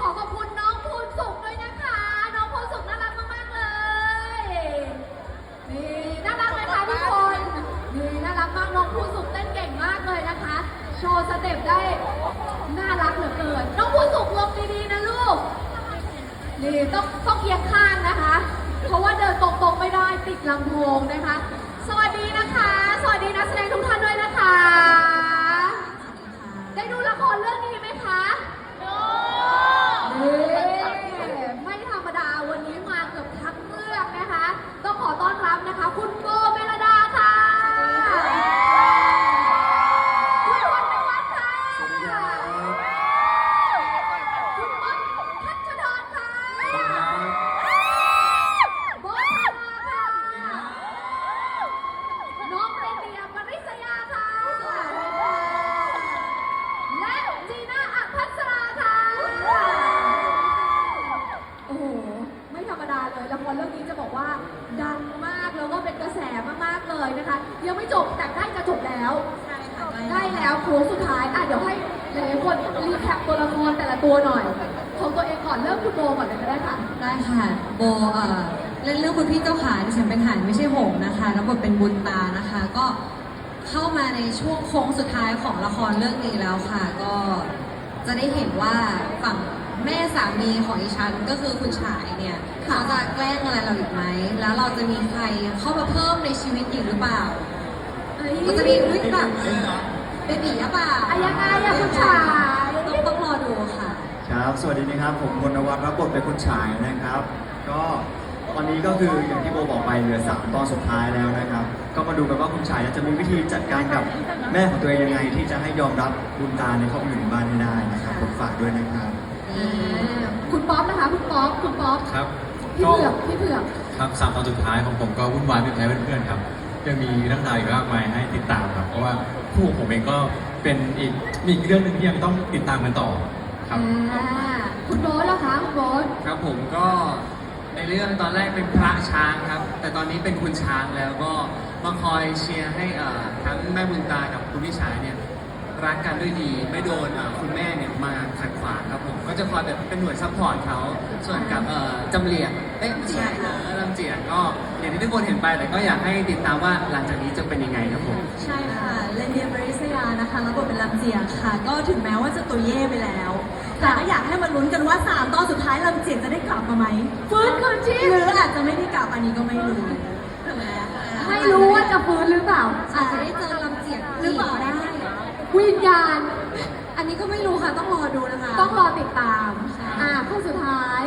ขอขอบคุณน้องภูสุขด้วยนะคะ น้องภูสุขน่ารักมากๆเลย นี่น่ารักไหมคะทุกคน นี่น่ารักมากน้องภูสุขเต้นเก่งมากเลยนะคะ โชว์สเต็ปได้น่ารักเหลือเกิน น้องภูสุขลงดีๆนะลูก นี่ต้องต้องเอียงข้างนะคะ เพราะว่าเดินตรงๆไม่ได้ติดลำโงนะคะ สวัสดีนะคะ สวัสดีนักแสดงทุกท่านด้วยนะคะ ได้ดูละครเรื่องนี้ หานไม่ใช่หงส์นะคะแล้วบทเป็นบุญตานะคะ ก็เข้ามาในช่วงโค้งสุดท้ายของละครเรื่องนี้แล้วค่ะ ก็จะได้เห็นว่าฝั่งแม่สามีของอีฉันก็คือคุณฉายเนี่ยเขาจะแกล้งอะไรเราอีกไหม แล้วเราจะมีใครเข้ามาเพิ่มในชีวิตอีกหรือเปล่ามันจะมีวิกแบบเบบีหรือเปล่าอะยังไงอะคุณชายต้องต้องรอดูค่ะ ครับ สวัสดีนะครับ ผมพลนวัฒน์รับบทเป็นคุณชายนะครับ ก็ ตอนนี้ก็คืออย่างที่โบบอกไปเหลือสามตอนสุดท้ายแล้วนะครับ ก็มาดูกันว่าคุณชายจะมีวิธีจัดการกับแม่ของตัวเองยังไง ที่จะให้ยอมรับบุญตาในครอบครัวอยู่ในบ้านให้ได้นะครับผมฝากด้วยนะครับอ่าคุณป๊อปนะคะคุณป๊อปคุณป๊อปครับพี่ก็เผือกพี่เผือกครับสามตอนสุดท้ายของผมก็วุ่นวายไม่แพ้เพื่อนๆครับยังมีเรื่องราวอีกมากมายให้ติดตามครับ เพราะว่าคู่ของผมเองก็เป็นอีกมีอีกเรื่องหนึ่งที่ยังต้องติดตามกันต่อครับอ่าคุณโบ๊ทล่ะคะคุณโบ๊ทครับผมก็ ในเรื่องตอนแรกเป็นพระช้างครับ แต่ตอนนี้เป็นคุณช้างแล้วก็มาคอยเชียร์ให้เอ่อทั้งแม่บุญตากับคุณพี่ชายเนี่ยรักกันด้วยดีไม่โดนเอ่อคุณแม่เนี่ยมาขัดขวางครับผมก็จะคอยแบบเป็นหน่วยซัพพอร์ตเขาส่วนกับเอ่อจำเลียงเอ๊ะไม่ใช่เอ่อลำเจียกก็อย่างที่ทุกคนเห็นไปแต่ก็อยากให้ติดตามว่าหลังจากนี้จะเป็นยังไงครับผมใช่ค่ะเลนเดียบริสยานะคะแล้วบทเป็นลำเจียกค่ะ ก็ถึงแม้ว่าจะตัวเย่ไปแล้ว แต่ก็อยากให้มาลุ้นกันว่า 3 ตอนสุดท้ายลำเจียกจะได้กลับมาไหมฟื้นคืนชีพหรืออาจจะไม่ได้กลับอันนี้ก็ไม่รู้ไม่รู้ว่าจะฟื้นหรือเปล่าอาจจะได้เจอลำเจียกหรือเปล่าได้ วิญญาณ อันนี้ก็ไม่รู้ค่ะต้องรอดูนะคะ ต้องรอติดตามใช่อ่าคู่สุดท้าย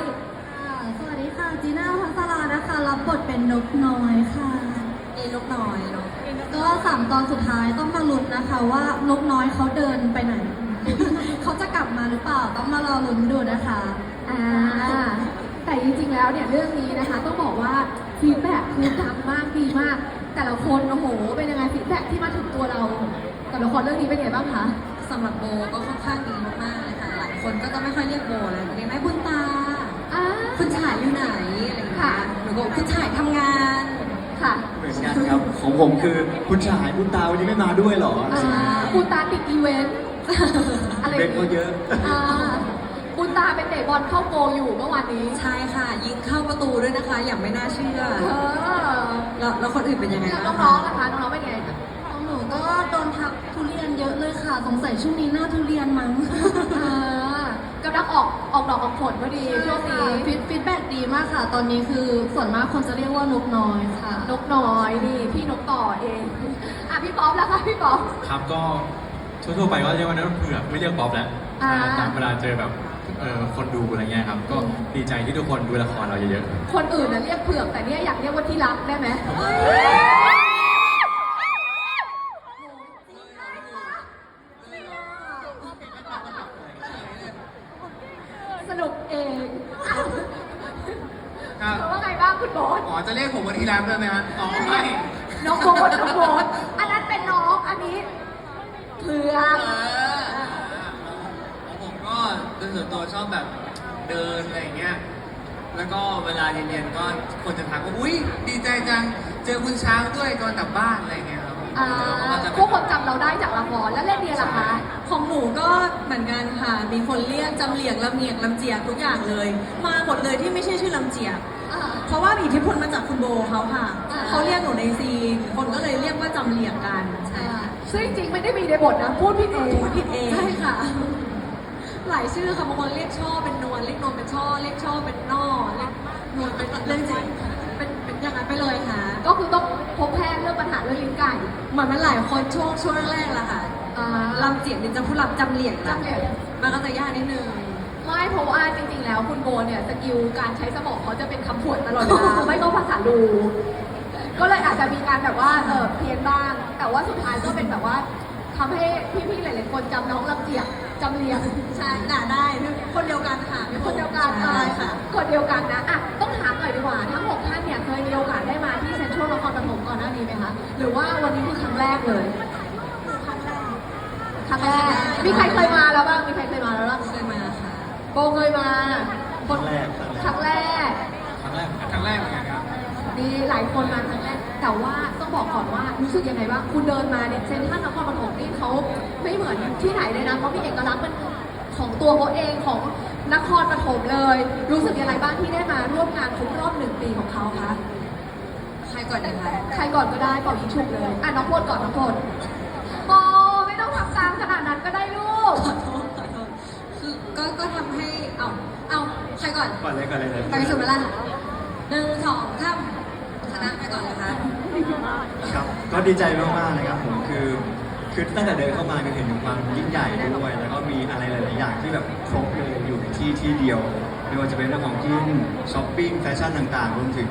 สวัสดีค่ะจีน่าพัสรานะคะรับบทเป็นนกน้อยค่ะเอนกน้อยเนาะก็สามตอนสุดท้ายต้องมาลุ้นนะคะ ว่านกน้อยเขาเดินไปไหนเขาจะ กลับมาหรือเปล่า ต้องมารอลุ้นดูนะคะ อ่าแต่จริงๆแล้วเนี่ยเรื่องนี้นะคะต้องบอกว่าฟีดแบ็กคือดังมากดีมาก แต่ละคนโอ้โหเป็นยังไงฟีดแบ็กที่มาถึงตัวเรากับละครเรื่องนี้เป็นไงบ้างคะสำหรับโบก็ค่อนข้างดีมากๆเลยค่ะหลายคนก็จะไม่ค่อยเรียกโบแล้วเรียกแม่บุญตาอ่าคุณฉายอยู่ไหนอะไรอย่างเงี้ค่ะยหนูบอกคุณฉายทำงานค่ะเหมือนกันครับ ของผมคือคุณชายคุณตาวันนี้ไม่มาด้วยเหรอ อ่าปูตาติดอีเวนต์ อะไรอเป็นย่างก็เยอะอ่าปูตาเป็นเตะบอลเข้าโกอยู่เมื่อวานนี้ ใช่ค่ะ ยิงเข้าประตูด้วยนะคะ อย่างไม่น่าเชื่อ เออแล้วแล้วคนอื่นเป็นยังไงแล้วบ้างน้องๆคะนะคะน้องๆเป็นไงของหนูก็โดนทักทุเรียนเยอะเลยค่ะ สงสัยช่วงนี้หน้าทุเรียนมั้ง อ่ากำลังออกออกดอกออกผลพอดีช่วงนี้ฟีดฟีดแบ็กดีมากค่ะ ตอนนี้คือส่วนมากคนจะเรียกว่านกน้อยค่ะ นกน้อยนี่พี่นกต่อเองอะพี่ป๊อปแล้วค่ะพี่ป๊อป ครับก็ ทั่วๆไปก็เรียกว่านักเผือกไม่เรียกป๊อปแล้วอ่า ตามเวลาเจอแบบเออคนดูอะไรเงี้ยครับ ก็ดีใจที่ทุกคนดูละครเราเยอะๆ คนอื่นน่ะเรียกเผือกแต่เนี่ยอยากเรียกว่าที่รักได้ไหมสนุกเอง ครับ ว่าไงบ้างคุณโบ๊ท อ๋อจะเรียกผมว่าที่รักด้วยไหมฮะอ๋อไม่ น้องโบ๊ทน้องโบ๊ทอันนั้นเป็นน้องอันนี้เผือก เออของผมก็โดยส่วนตัว ชอบแบบเดินอะไรอย่างเงี้ย แล้วก็เวลาเย็นๆก็คนจะทักว่าอุ้ยดีใจจังเจอคุณช้างด้วยก่อนกลับบ้านอะไรอย่างเงี้ยครับอ่าก็จะพวกคนจำเราได้จากละครแล้วเล่นเดียล่ะคะ ของหนูก็เหมือนกันค่ะ มีคนเรียกจำเหลียงลำเงียงลำเจียกทุกอย่างเลย มาหมดเลยที่ไม่ใช่ชื่อลำเจียก อ่า เพราะว่ามีอิทธิพลมาจากคุณโบเขาค่ะ อ่า เขาเรียกหนูในซีนคนก็เลยเรียกว่าจำเหลียงกัน ใช่ค่ะซึ่งจริงๆไม่ได้มีในบทนะ พูดผิดเองพูดผิดเอง ใช่ค่ะ หลายชื่อค่ะบางคนเรียกช่อเป็นนวลเรียกนวลเป็นช่อเรียกช่อเป็นนอเรียกนวลเป็นเรื่องจริงเป็นเป็นอย่างนั้นไปเลยค่ะ ก็คือต้องพบแพทย์เรื่องปัญหาเรื่องลิ้นไก่เหมือนมันหลายคนช่วงช่วงแรกๆแหละค่ะอ่าลำเจียงนี่จะผู้รับจำเหลียงจำเหลียงมันก็จะยากนิดนึงไม่เพราะว่าจริงๆ แล้วคุณโบเนี่ยสกิลการใช้สมองเขาจะเป็นคำผวนตลอดเวลาไม่ก็ภาษาลูก็เลยอาจจะมีการแบบว่าเออเพี้ยนบ้าง แต่ว่าสุดท้ายก็เป็นแบบว่าทำให้พี่ๆหลายๆคนจำน้องลำเจียก จำเรียงใช่ด่าได้ คนเดียวกันค่ะพี่คนเดียวกันใช่ใช่ค่ะ คนเดียวกันนะอะต้องถามหน่อยดีกว่า ทั้งหกท่านเนี่ยเคยมีโอกาสได้มาที่เซ็นทรัลนครปฐมก่อนหน้านี้ไหมคะ หรือว่าวันนี้คือครั้งแรกเลย ครั้งแรก มีใครเคยมาแล้วบ้าง มีใครเคยมาแล้วบ้างเคยมาค่ะ โบเคยมาครั้งแรก ครั้งแรก ครั้งแรกครั้งแรกเหมือนกันครับ มีหลายคนมาครั้งแรก แต่ว่าต้องบอกก่อนว่ารู้สึกยังไงบ้างคุณเดินมาเนี่ยเซ็นทรัลนครปฐมนี่เขาไม่เหมือนที่ไหนเลยนะเขามีเอกลักษณ์เป็นของตัวเขาเองของนครปฐมเลย รู้สึกยังไงบ้างที่ได้มาร่วมงานครบรอบหนึ่งปีของเขาคะใครก่อนดีคะใครก่อนก็ได้เป่ายิงฉุบเลยอะน้องพลก่อนน้องพลโบไม่ต้องทำตามขนาดนั้นก็ได้ลูกขอโทษขอโทษคือก็ก็ทำให้เอาเอาใครก่อนก่อนเลยก่อนเลยเลยไปสุดเวลาหนึ่งสองสามช นะไปก่อนเลยคะครับก็ดีใจมากๆนะครับผมคือคือตั้งแต่เดินเข้ามาก็เห็นถึงความยิ่งใหญ่ด้วย แล้วก็มีอะไรหลายๆอย่างที่แบบครบเลยอยู่ในที่ที่เดียวไม่ว่าจะเป็นเรื่องของกินช้อปปิ้งแฟชั่นต่างๆรวมถึง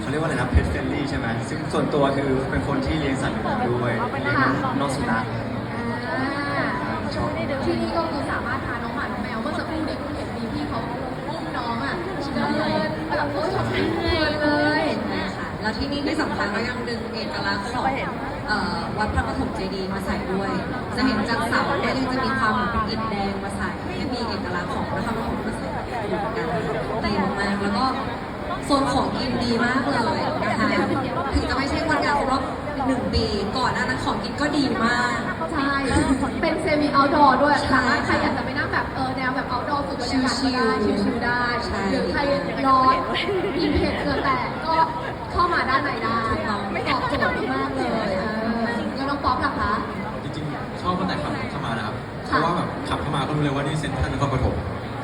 เขาเรียกว่าอะไรนะเพ t เฟ n ลี่ใช่ไหมซึ่งส่วนตัวคือเป็นคนที่เลี้ยงสัตว์อยู่แล้วด้วยเลี้ยงน้องสุนัขอ่าชอบที่นี่ก็คือสามารถพาน้องหมาน้องแมวเมื่อสักครู่นี้คุณเห็นมีพี่เขาอุ้มน้องอะเดินแบบโอ้ยช้อปปิ้งเลยเลย ใช่ค่ะ แล้วที่นี่ที่สำคัญก็ยังดึงเอกลักษณ์ของเอ่อวัดพระปฐมเจดีย์มาใส่ด้วย จะเห็นจากเสาเนี่ยยังจะมีความเหมือนเป็นอิฐแดงมาใส่ให้มีเอกลักษณ์ของพระปฐมมาใส่อยู่เหมือนกันดีมากๆแล้วก็โซนของกินดีมากเลยนะคะถึงจะไม่ใช่วันงานครบรอบหนึ่งปีก่อนหน้านั้นของกินก็ดีมาก ใช่ เป็นเซมิเอาท์ดอร์ด้วยใช่สามารถใครอยากจะไปนั่งแบบเออแนวแบบเอาท์ดอร์ฝึกบรรยากาศก็ได้ชิลๆได้ หรือใครร้อนมีเผ็ดเกินแต่ก็ เข้ามาด้านในได้ไม่ตอบโจทย์มากเลยเออแล้วน้องป๊อปล่ะคะ จริงๆชอบตั้งแต่ขับเข้ามานะครับ เพค่ะราะว่าแบบขับเข้ามาก็รู้เลยว่านี่เซ็นทรัลนครปฐม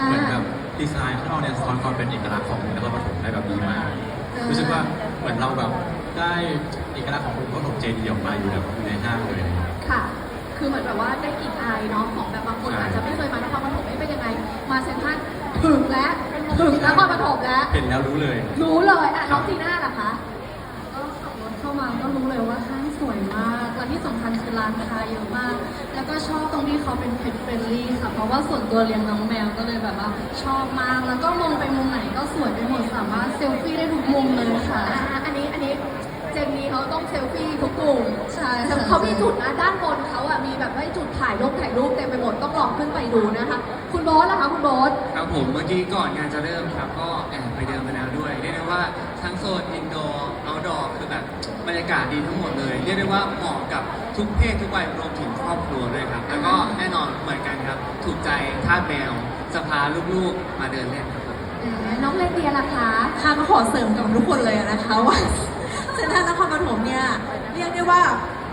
อ่า เหมือนแบบดีไซน์ข้างนอกเนี่ยสะท้อนความเป็นเอกลักษณ์ของนครปฐมได้แบบดีมากอ่ารู้รู้สึกว่าเหมือนเราแบบได้เอกลักษณ์ขององค์พระปฐมเจดีย์ออกมาอยู่แบบอยู่ในห้างเลย ค่ะ คือเหมือนแบบว่าได้กลิ่นอายเนาะของแบบบางคนใช่ อาจจะไม่เคยมานครปฐมไม่เป็นยังไง มาเซ็นทรัลถึงแล้วถึงนครปฐมแล้ว เห็นแล้วรู้เลย รู้เลยอะน้องจีน่า ล่ะคะ ก็ขับรถเข้ามาก็รู้เลยว่าห้างสวยมาก และที่สำคัญคือร้านค้าเยอะมาก แล้วก็ชอบตรงที่เขาเป็นเพ t เฟรนลี่ค่ะ เพราะว่าส่วนตัวเลี้ยงน้องแมวก็เลยแบบว่า ชอบมาก แล้วก็มองไปมุมไหนก็สวยไปหมด สามารถเซลฟี่ได้ทุกมุมเลยค่ะ อะอันนี้อันนี้เจนนี้เขาต้องเซลฟี่ทุกกลุ่มใช่แต่ค่ะเขามีจุดนะด้านบนเขาอะมีแบบให้จุดถ่ายรูปถ่ายรูปเต็มไปหมดต้องลองขึ้นไปดูนะคะ คุณโบ๊ทล่ะคะคุณโบ๊ท ครับผมเมื่อกี้ก่อนงานจะเริ่มครับก็แอบไปเดินมาแล้วด้วยเรียกได้ว่า ทั้งโซนอินดอร์เอาดอร์คือแบบบรรยากาศดีทั้งหมดเลย เรียกได้ว่าเหมาะกับทุกเพศทุกวัยรวมถึงครอบครัวด้วยครับ แล้วก็แน่นอนเหมือนกันครับ ถูกใจทาสแมวจะพาลูกๆมาเดินเล่นครับ น้องเลนเดียล่ะคะค่ะมาขอเสริมกับทุกคนเลยนะคะว่าเซ็นทรัลนครปฐมเนี่ยเรียกได้ว่า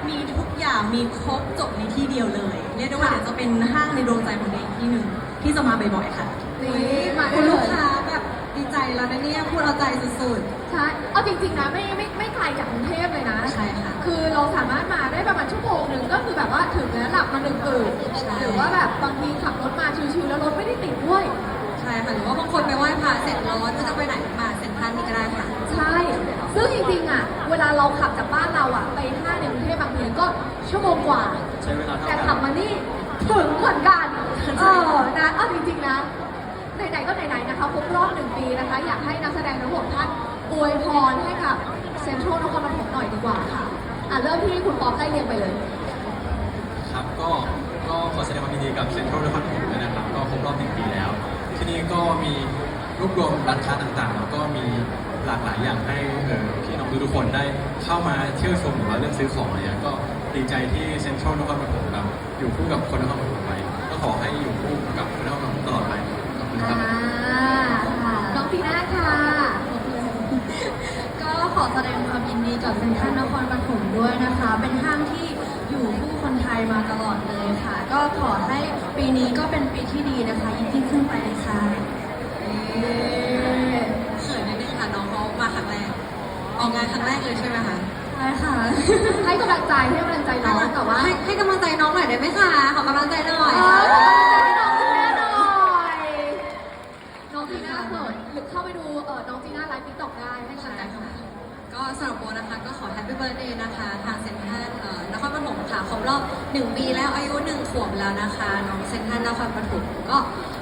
มีทุกอย่างมีครบจบในที่เดียวเลย เรียกได้ว่าเดี๋ยวจะเป็นห้างในดวงใจของเด็กที่หนึ่งที่จะมาบ่อยๆค่ะนี่มาได้คุณเลลูกยค้าแบบดีใจแล้วนะเนี่ยพูดเอาใจสุด ใช่เอาจริงๆนะไม่ไม่ไม่ไกลจากกรุงเทพเลยนะ ใช่ค่ะ คือเราสามารถมาได้ประมาณชั่วโมงหนึ่งก็คือแบบว่าถึงแล้วหลับมาหนึ่งตื่นใช่ หรือว่าแบบบางทีขับรถมาชิวๆแล้วรถไม่ได้ติดด้วยๆใช่ค่ะหรือว่าบางคนไปไหว้พระเสร็จร้อนก็จะไปไหนมาเซ็นทรัลนี่ก็ได้ค่ะ ใช่ ซึ่งจริงๆอะ เวลาเราขับจากบ้านเราอะ ไปห้างในกรุงเทพบางทีก็ชั่วโมงกว่า ใช้เวลาเท่าแต่กัขับนมานี่ถึงเหมือนกันเออนะเอาจริงๆนะ ไหนๆก็ไหนๆนะคะครบรอบหนึ่งปีนะคะ อยากให้นักแสดงทั้งหกท่าน อวยพรให้กับเซ็นทรัลนครปฐมหน่อยดีกว่าค่ะอะเริ่มที่คุณป๊อปไล่เรียงไปเลย ครับก็ก็ขอแสดงความยินดีกับเซ็นทรัลนครปฐมด้วยนะครับ ก็ครบรอบหนึ่งปีแล้ว ที่นี่ก็มีรวบรวมร้านค้าต่างๆ แล้วก็มีหลากหลายอย่างให้เอ่อพี่น้องทุกๆคนได้เข้ามาเที่ยวชมหรือว่าเลือกซื้อของอะไรเงี้ยก็ดีใจที่เซ็นทรัลนครปฐมครับอยู่คู่กับคนนครปฐมไปก็ขอให้อยู่คู่กับคนนครปฐมตลอดไปขอบคุณครับ อ่าค่ะน้องปีน่าค่ะก็ข อแสดงความยินดีกับเซ็นทรัลนครปฐมด้วยนะคะ เป็นห้างที่อยู่คู่คนไทยมาตลอดเลยค่ะ ก็ขอให้ปีนี้ก็เป็นปีที่ดีนะคะยิ่งยิ่งขึ้นไปเลยค่ะเขินนิดนึงค่ะน้องเขามาครั้งแรกออกงานครั้งแรกเลยใช่ไหมคะใช่ค่ะ ให้กำลังใจให้กำลังใจน้องแต่ว่าให้ให้กำลังใจน้องหน่อยได้ไหมคะขอกำลังใจหน่อยำหรับโบนะคะ ก็ขอแฮปปี้เบิร์ a เดย์นะคะทางเซ็นทรัลนครปฐมค่ะครบรอบหนึ่งปีแล้วอายุหนึ่งขวบแล้วนะคะ น้องเซ็นทรัลนครปฐมก็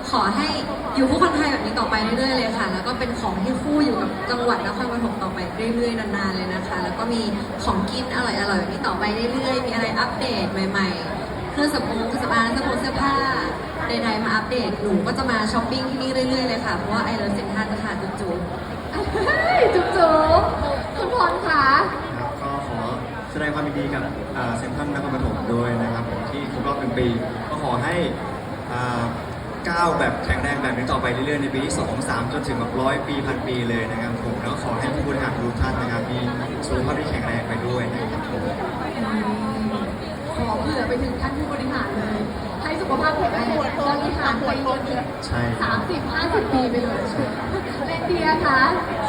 ขอให้อยู่คู่คนไทยแบบนี้ต่อไปเรื่อยๆเลยค่ะ แล้วก็เป็นของที่คู่อยู่กับจังหวัดนครปฐมต่อไปเรื่อยๆนานๆเลยนะคะ แล้วก็มีของกินอร่อยๆแบบนี้ต่อไปเรื่อยๆ มีอะไรอัปเดตใหม่ ๆ เครื่องสำอางเครื่องสำอางเสื้อผงเสื้อผ้าใดๆมาอัปเดตหนูก็จะมาช้อปปิ้งที่นี่เรื่อยๆเลยค่ะ เพราะว่าไอเลิฟเซ็นทรัลค่ะจุ๊บๆจุ๊บจุ๊บ คุณพลคะครับก็ขอแสดงความยินดีกับอ่าเซ็นทรัลนครปฐมด้วยนะครับผมที่ครบรอบหนึ่งปี ก็ขอให้อ่าก้าวแบบแข็งแรงแบบนี้ต่อไปเรื่อยๆในปีที่2 3จนถึงแบบร้อยปีพันปีเลยนะครับผมแล้วขอให้ผู้บริหารทุกท่านนะครับมีสุขภาพที่แข็งแรงไปด้วยนะครับผมขอเผื่อไปถึงท่านผู้บริหารเลยให้ สุขภาพแข็งแรงบริหารไปจนถึงใช่คสารับมสิบห้าสิบปีไปเลยเลนเดียคะ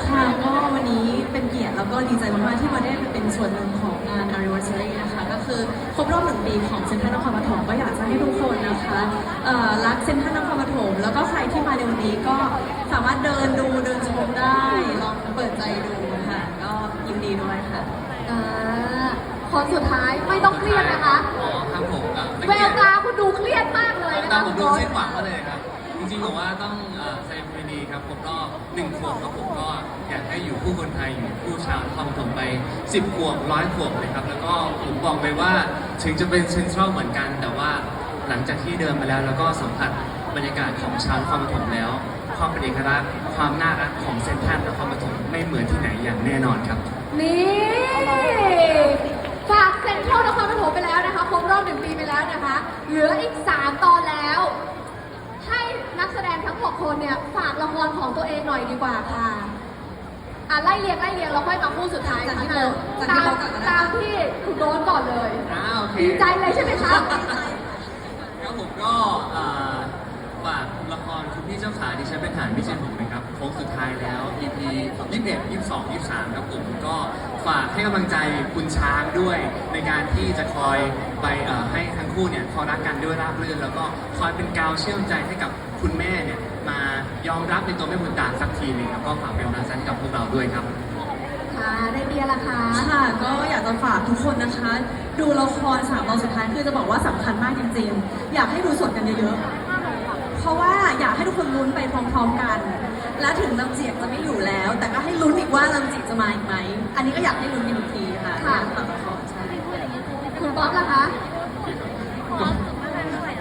ค่ะก็วันนี้เป็นเกียรติแล้วก็ดีใจมากๆที่มาได้เป็นส่วนหนึ่งของงาน anniversary นะคะ ก็คือครบรอบหนึ่งปีของเซ็นทรัลนครปฐมก็อยากจะให้ทุกคนนะคะเอ่อรักเซ็นทรัลนครปฐมแล้วก็ใครที่มาในวันนี้ก็สามารถเดินดูเดินชมได้ ลองเปิดใจดูค่ะ ก็ยินดีด้วยค่ะ อ่าคนสุดท้ายไม่ต้องเครียดนะคะ แวเกี่ยวตาคุณดูเครียดมากเลยนะตาคะมผมคุณดูโบ๊ทเส้นหวังมาเลยครับ จริงๆผมว่าต้องเอ่อแสดงความยินดีครับผมรอบหนึ่งขวบครับผมก็อยากให้อยู่คู่คนไทยอยู่คู่ชาวนครปฐมไปสิบขวบร้อยขวบเลยครับ แล้วก็ผมบอกไปว่าถึงจะเป็นเซ็นทรัลเหมือนกัน แต่ว่าหลังจากที่เดินมาแล้วแล้วก็สัมผัสบรรยากาศของชาวนครปฐมแล้ว ความเป็นเอกลักษณ์ความน่ารักของเซ็นทรัลนครปฐมไม่เหมือนที่ไหนอย่างแน่นอนครับ นี่ฝาก เซ็นทรัลนครปฐมไปแล้วนะคะครบรอบหนึ่งปีไปแล้วนะคะ เหลืออีก 3 ตอนแล้ว ให้นักแสดงทั้ง 6 คนเนี่ยฝากละครของตัวเองหน่อยดีกว่าค่ะอะไล่เรียงไล่เรียงเราค่อยมาคู่สุดท้ายจากที่ค่ะโบจากตาที่มโบก่อนก็ได้ ตามที่คุณโดนก่อนเลยอ้าวโอเคดีใจเลยใช่ไหมคะแล้วผมก็เอ่อฝากละครคุณพี่ เจ้าขาดิฉันเป็นฐานไม่ใช่ผมนะครับโค้งสุดท้ายแล้ว EP 21 22 23ครับผมก็ฝากให้กำลังใจคุณช้างด้วย ในการที่จะคอยไปให้ทั้งคู่เนี่ยเขารักกันด้วยราบรื่นแล้วก็คอยเป็นกาวเชื่อมใจให้กับคุณแม่เนี่ยมายอมรับในตัวแม่บุญตาสักทีหนึงแล้วก็ฝากเป็นกำลังใจกับพวกเราด้วยครับค่ะได้เดียร์ละคะค่ะก็อยากจะฝากทุกคนนะคะ ดูละครสามตอนสุดท้ายคือจะบอกว่าสำคัญมากจริงๆ อยากให้ดูสดกันเยอะๆ เพราะว่าอยากให้ทุกคนลุ้นไปพร้อมๆกัน และถึงลำเจียกจะไม่อยู่แล้ว แต่ก็ให้ลุ้นอีกว่าลำเจียกจะมาอีกไหม อันนี้ก็อยากให้ลุ้นกันอีกทีค่ะค่ะ ฝากละครใช่คุณป๊อปล่ะคะ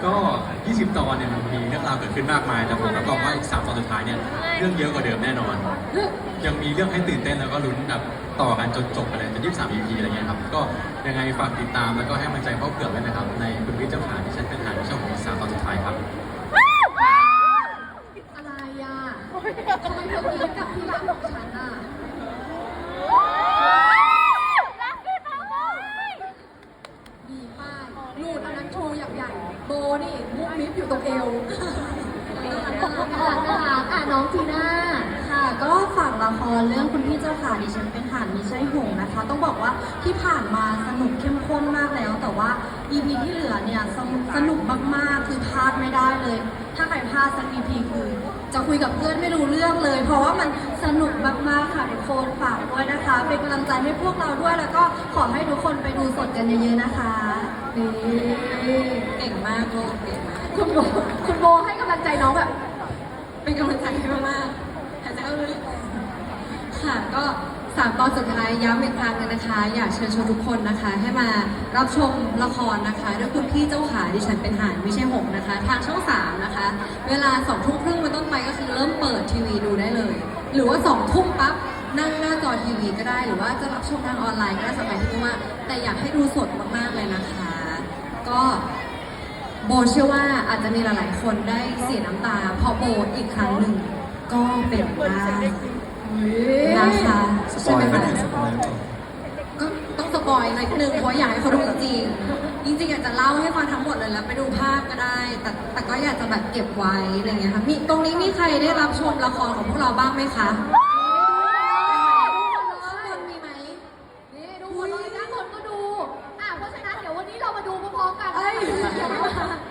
ก็ 20 ตอนเนี่ยมันมีเรื่องราวเกิดขึ้นมากมาย แต่ผมรับรองว่าอีก 3 ตอนสุดท้ายเนี่ย เรื่องเยอะกว่าเดิมแน่นอน ยังมีเรื่องให้ตื่นเต้นแล้วก็ลุ้นแบบต่อกันจนจบไปเลยจน23 EP อะไรเงี้ยครับ ก็ยังไงฝากติดตามแล้วก็ให้กำลังใจพ่อเผือกด้วยนะครับ ในคุณวิทย์เจ้าขาที่ฉันเป็นหางช่องของสามตอนสุดท้ายครับ อะไรอะทำไมเธอคิดกับที่รักของฉันอะดีป้ายนูนอันนั้นโชว์อย่างใหญ่ โบนี่มุกมิฟอยู่ตรงเอวอะนะคะอะน้องจีน่า ค่ะก็ฝากละคร เรื่องคุณพี่เจ้าขาดิฉันเป็นฐานมิใช่หงนะคะ ต้องบอกว่าที่ผ่านมาสนุกเข้มข้นมากแล้ว แต่ว่า EP ที่เหลือเนี่ยสนุกสนุกมากๆ คือพลาดไม่ได้เลย ถ้าใครพลาดสัก EP คือจะคุยกับเพื่อนไม่รู้เรื่องเลย เพราะว่ามันสนุกมากๆค่ะทุกคนฝากด้วยนะคะ เป็นกำลังใจให้พวกเราด้วย แล้วก็ขอให้ทุกคนไปดูสดกันเยอะๆนะคะนี่เก่งมากโบเก่งมากคุณโบคุณโบให้กำลังใจน้องแบบ เป็นกำลังใจให้มากๆหายใจเข้าลึก ค่ะ ก็สามตอนสุดท้ายย้ำอีกครั้งหนึงนะคะ อยากเชิญชวนทุกคนนะคะ ให้มารับชมละครนะคะด้วยคุณพี่เจ้าขาดิฉันเป็นหานไม่ใช่หงนะคะ ทางช่องสามนะคะ เวลาสองทุ่มครึ่งเป็นต้นไปก็คือเริ่มเปิดทีวีดูได้เลย หรือว่าสองทุ่มปั๊บนั่งหน้าจอทีวีก็ได้หรือว่าจะรับชมทางออนไลน์ก็ได้สบายที่ว่า แต่อยากให้ดูสดมากๆเลยนะคะ ก็โบเชื่อว่าอาจจะมีหลายๆคนได้เสียน้ำตาเพราะโบอีกครั้งหนึ่งก็เป็นได้ นะคะสปอยล์ใช่ไม่ไหมได้คะสปอยล์ก็ต้องสปอยหน่อยหนึ่งเพราะอยากให้เขาดูจริงริงๆอยากจะเล่าให้ฟังทั้งหมดเลยแล้วไปดูภาพก็ได้ แต่แต่ก็อยากจะแบบเก็บไว้อะไรเงี้ยค่ะมีตรงนี้มีใครได้รับชมละครของพวกเราบ้างไหมคะข้างบนมีไหมนี่ดูหมดเลยด้านบนก็ดูอะเพราะฉะนั้นเดี๋ยววันนี้เรามาดูพร้อมๆกันเอ้ย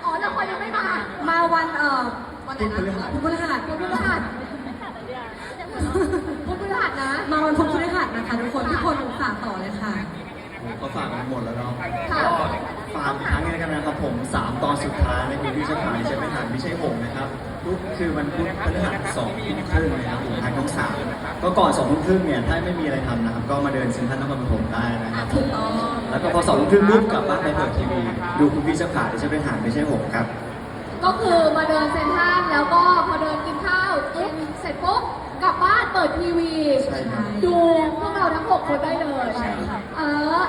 อ๋อละครยังไม่มามาวันเอ่อวันไหนนะพุธพฤหัสพุธพฤหัสพุธพฤหัสนะ มาวันพุธพฤหัสนะคะทุกคนทุกคนฝากต่อเลยค่ะ ก็ฝากกันหมดแล้วเนาะค่ะฝากอีกครั้งหนึงแล้วกันนะครับผมสามตอนสุดท้ายในคุณพี่เจ้าขาใช่ไหมหันไม่ใช่หงส์นะครับทุกคือมันพุธพฤหัสสองทุ่มครึ่งนะครับผมทางช่องสามก็ก่อนสองทุ่มครึ่งเนี่ยถ้าไม่มีอะไรทำนะครับ ก็มาเดินเซ็นทรัลนครปฐมได้นะครับถูกต้องแล้วก็พอสองทุ่มครึ่งปุ๊บกลับบ้านไปเปิดทีวี ดูคุณพี่เจ้าขาใช่ไหมหันไม่ใช่หงส์ครับ ก็คือมาเดินเซ็นทรัลแล้วก็พอเดินกินข้าวกินเสร็จปุ๊บกลับบ้านเปิดทีวี ใช่ครับ ดูพวกเราทั้งหกคนได้เลยเออขอเสีย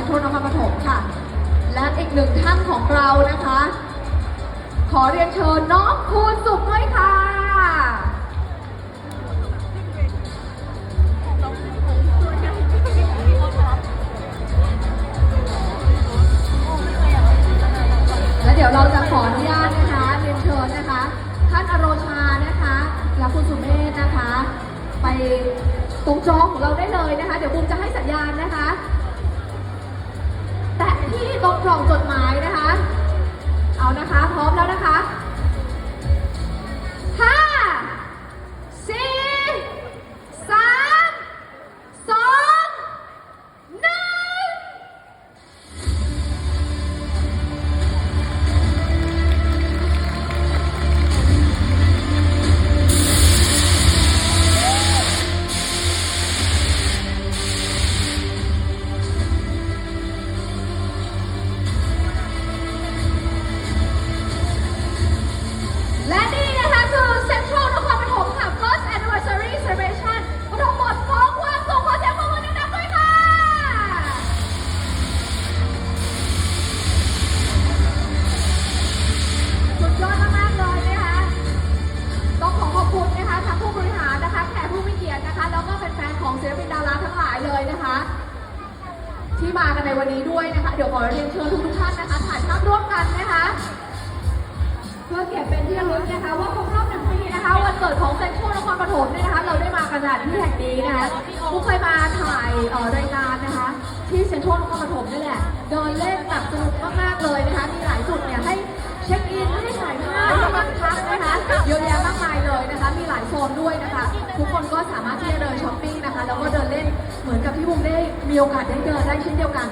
ซ็นทรัลนครปฐมค่ะ และอีกหนึ่งท่านของเรานะคะ ขอเรียนเชิญน้องคูณสุขด้วยค่ะและเดี๋ยวเราจะขออนุญาตนะคะเรียนเชิญนะคะ ท่านอโรชานะคะ และคุณสุเมธนะคะ ไปตรงจอของเราได้เลยนะคะ เดี๋ยวบุมจะให้สัญญาณนะคะแตะ ที่ตรงกล่องจดหมายนะคะ เอานะคะ พร้อมแล้วนะคะ ขอเรียนเชิญทุกท่านนะคะถ่ายภาพร่วมกันนะคะ เพื่อเก็บเป็นที่ระลึกนะคะ ว่าครบรอบหนึ่งปีนะคะ วันเกิดของเซ็นทรัลนครปฐมเนี่ยนะคะ เราได้มากันสถานที่แห่งนี้นะคะมุกเคยมาถ่ายเอ่อรายการนะคะ ที่เซ็นทรัลนครปฐมนี่แหละเดินเล่นแบบสนุกมากๆเลยนะคะ มีหลายจุดเนี่ยให้เช็คอินให้ถ่ายภาพให้นั่งพักนะคะเยอะแยะมากมายเลยนะคะ มีหลายโซนด้วยนะคะ ทุกคนก็สามารถที่จะเดินช้อปปิ้งนะคะแล้วก็เดินเล่นเหมือนกับที่บุ้มได้มีโอกาสได้เดินได้เช่นเดียวกัน